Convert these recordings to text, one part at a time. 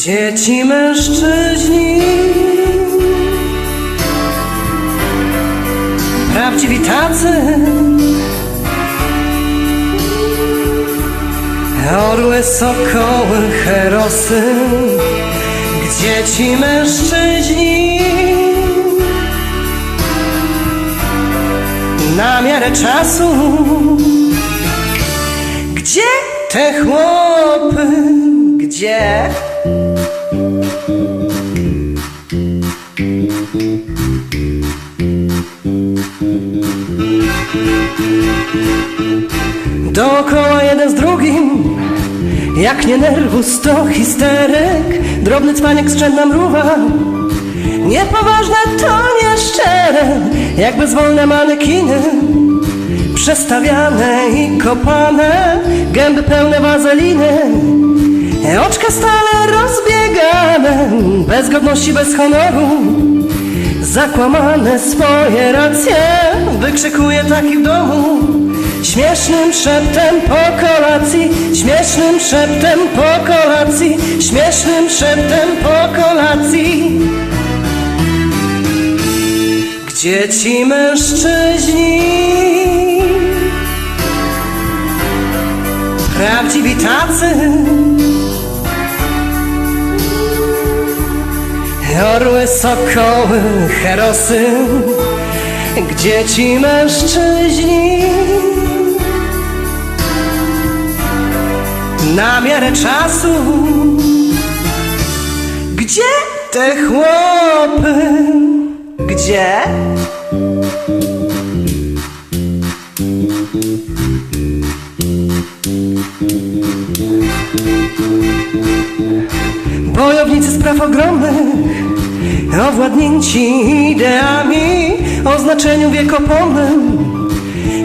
Gdzie ci mężczyźni? Prawdziwi tacy Orły, sokoły, herosy Gdzie ci mężczyźni? Na miarę czasu Gdzie te chłopy? Gdzie? Dookoła jeden z drugim Jak nie nerwus to histeryk Drobny cwaniak skrzętna mruwa. Niepoważne to nieszczere Jak bezwolne manekiny Przestawiane i kopane. Gęby pełne wazeliny Oczka stale rozbiegane. Bez godności, bez honoru Zakłamane swoje racje. Wykrzykuje taki w domu Śmiesznym szeptem po kolacji Śmiesznym szeptem po kolacji Śmiesznym szeptem po kolacji. Gdzie ci mężczyźni? Prawdziwi tacy. Orły, sokoły, herosy. Gdzie ci mężczyźni Na miarę czasu Gdzie te chłopy? Gdzie? Bojownicy spraw ogromnych Owładnięci ideami O znaczeniu wiekopomnym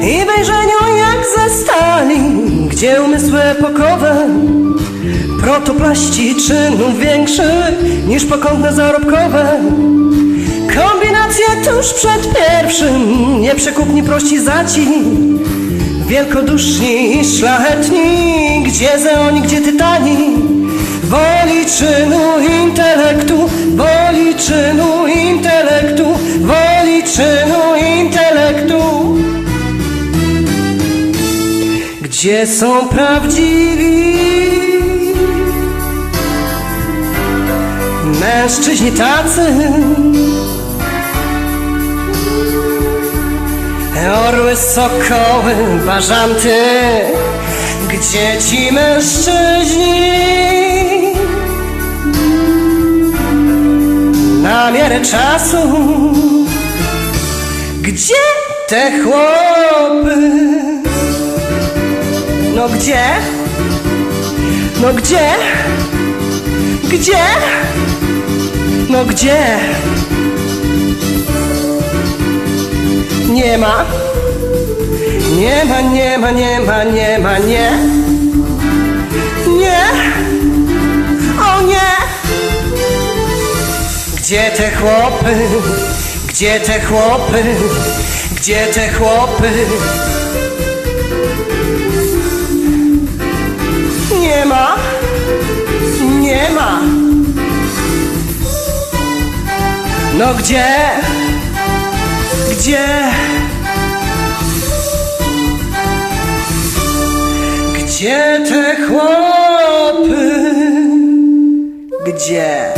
I wejrzeniu jak ze stali Gdzie umysły epokowe Protoplaści czynów większych Niż pokątne zarobkowe. Kombinacje tuż przed pierwszym. Nieprzekupni prości zaci. Wielkoduszni i szlachetni. Gdzie zeoni, gdzie tytani? Woli czynu Gdzie są prawdziwi? Mężczyźni tacy. Orły, sokoły, bażanty. Gdzie ci mężczyźni? Na miarę czasu. Gdzie te chłopy No gdzie? No gdzie? Gdzie? No gdzie? Nie ma Nie ma, nie ma, nie ma, nie ma, nie Nie O nie Gdzie te chłopy? Gdzie te chłopy? Gdzie te chłopy? Ma Nie ma No gdzie? Gdzie? Gdzie te chłopy? Gdzie?